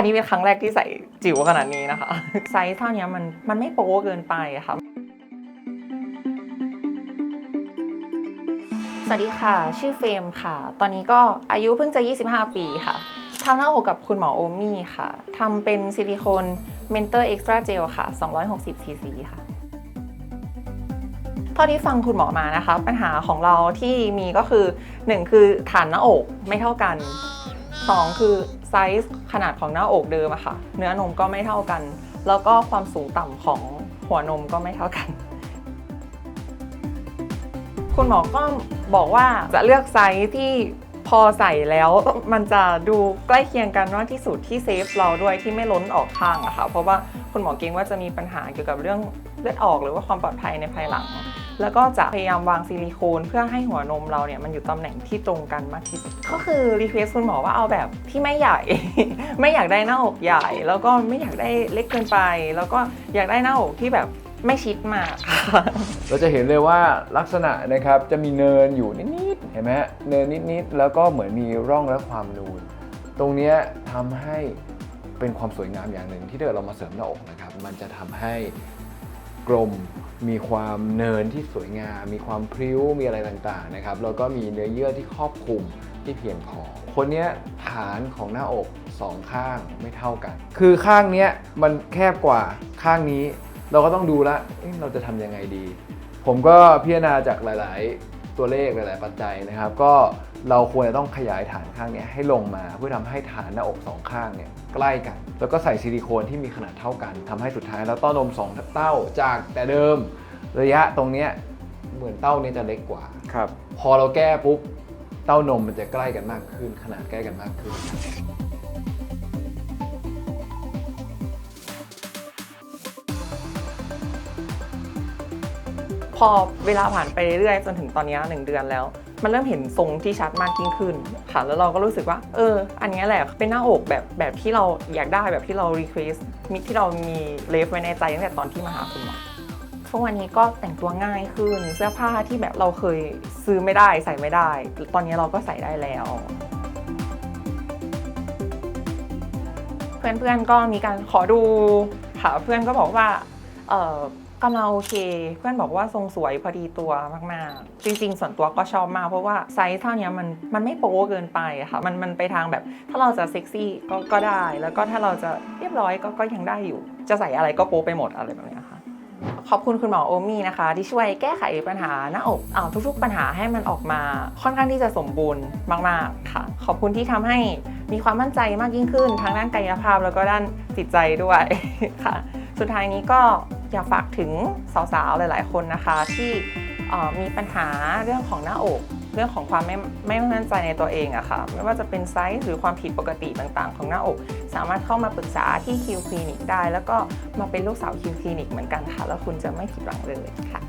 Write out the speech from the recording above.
อันนี้เป็นครั้งแรกที่ใส่จิ๋วขนาดนี้นะคะ ไซส์เท่านี้มันมันไม่โป๊เกินไปอะค่ะ สวัสดีค่ะ ชื่อเฟรมค่ะ ตอนนี้ก็อายุเพิ่งจะ 25 ปีค่ะทำหน้าอกกับคุณหมอโอมี่ค่ะทำเป็นซิลิโคนเมนเตอร์เอ็กซ์ตร้าเจลค่ะ 260ซีซีค่ะเท่าที่ฟังคุณหมอมานะคะ ปัญหาของเราที่มีก็คือ 1 คือฐานหน้าอกไม่เท่ากัน 2 คือ ไซส์ขนาดของหน้าอกเดิมอะค่ะ เนื้อนมก็ไม่เท่ากัน แล้วก็ความสูงต่ำของหัวนมก็ไม่เท่ากัน คุณหมอก็บอกว่าจะเลือกไซส์ที่พอใส่แล้วมันจะดูใกล้เคียงกันมากที่สุดที่เซฟเราด้วยที่ไม่ล้นออกข้างอะค่ะ เพราะว่าคุณหมอเกรงว่าจะมีปัญหาเกี่ยวกับเรื่องเลือดออกหรือว่าความปลอดภัยในภายหลัง แล้วก็จะพยายามวางซิลิโคนเพื่อให้หัวนมเราเนี่ยมันอยู่ตำแหน่งที่ตรงกันมากที่สุดก็คือรีเควสคุณหมอว่าเอาแบบที่ไม่ใหญ่ ไม่อยากได้หน้าอกใหญ่ แล้วก็ไม่อยากได้เล็กเกินไป แล้วก็อยากได้หน้าอกที่แบบไม่ชิดมากค่ะเราจะเห็นเลยว่าลักษณะนะครับจะมีเนินอยู่นิดๆเห็นไหมฮะเนินนิดๆแล้วก็เหมือนมีร่องและความนูน ตรงเนี้ยทำให้เป็นความสวยงามอย่างหนึ่งที่ถ้าเกิดเรามาเสริมหน้าอกนะครับ มันจะทำให้ก ลม มีความเนินที่สวยงาม มีความพริ้ว มีอะไรต่างๆนะครับ แล้วก็มีเนื้อเยื่อที่ครอบคลุมที่เพียงพอ คนเนี้ยฐานของหน้าอกสองข้างไม่เท่ากัน คือข้างเนี้ยมันแคบกว่าข้างนี้ เราก็ต้องดูละเเราจะทำยังไงดี ผมก็พิจารณาจากหลาย ๆ ตัวเลขหลาย ๆ ปัจจัยนะครับ ก็เราควรจะต้องขยายฐานข้างเนี้ยให้ลงมาเพื่อทำให้ฐานหน้าอกสองข้างเนี่ยใกล้กัน แล้วก็ใส่ซิลิโคนที่มีขนาดเท่ากันทำให้สุดท้ายแล้วเต้านมสองเต้าจากแต่เดิมระยะตรงเนี้ยเหมือนเต้าเนี้จะเล็กกว่าครับพอเราแก้ปุ๊บเต้านมมันจะใกล้กันมากขึ้น ขนาดใกล้กันมากขึ้น พอเวลาผ่านไปเรื่อยจนถึงตอนนี้หนึ่งเดือนแล้ว มันเริ่มเห็นทรงที่ชัดมากยิ่งขึ้นค่ะแล้วเราก็รู้สึกว่า เออ อันนี้แหละเป็นหน้าอกแบบแบบที่เราอยากได้แบบที่เรารีเควสมีที่เรามีเลฟไว้ในใจตั้งแต่ตอนที่มาหาคุณหมอทุกวันนี้ก็แต่งตัวง่ายขึ้นเสื้อผ้าที่แบบเราเคยซื้อไม่ได้ใส่ไม่ได้ ตอนนี้เราก็ใส่ได้แล้วเพื่อนๆก็มีการขอดูค่ะเพื่อนก็บอกว่าเออ กำลังโอเค เพื่อนบอกว่าทรงสวยพอดีตัวมากๆ จริง ๆ ส่วนตัวก็ชอบมาก เพราะว่าไซส์เท่านี้มันมันไม่โป๊เกินไปค่ะ มันมันไปทางแบบ ถ้าเราจะเซ็กซี่ก็ก็ได้ แล้วก็ถ้าเราจะเรียบร้อยก็ก็ยังได้อยู่ จะใส่อะไรก็โป๊ไปหมดอะไรแบบนี้ค่ะขอบคุณคุณหมอโอมี่นะคะ ที่ช่วยแก้ไขปัญหาหน้าอกอาทุกๆ ปัญหาให้มันออกมาค่อนข้างที่จะสมบูรณ์มากๆค่ะ ขอบคุณที่ทำให้มีความมั่นใจมากยิ่งขึ้น ทั้งด้านกายภาพแล้วก็ด้านจิตใจด้วยค่ะ สุดท้ายนี้ก็ อยากฝากถึงสาวๆ หลาย ๆ คนนะคะ ที่มีปัญหาเรื่องของหน้าอก เรื่องของความไม่ไม่มั่นใจในตัวเองอะค่ะ ไม่ว่าจะเป็นไซส์หรือความผิดปกติต่างๆ ของหน้าอก สามารถเข้ามาปรึกษาที่คิวคลินิกได้ แล้วก็มาเป็นลูกสาวคิวคลินิกเหมือนกันค่ะ แล้วคุณจะไม่ผิดหวังเลยค่ะ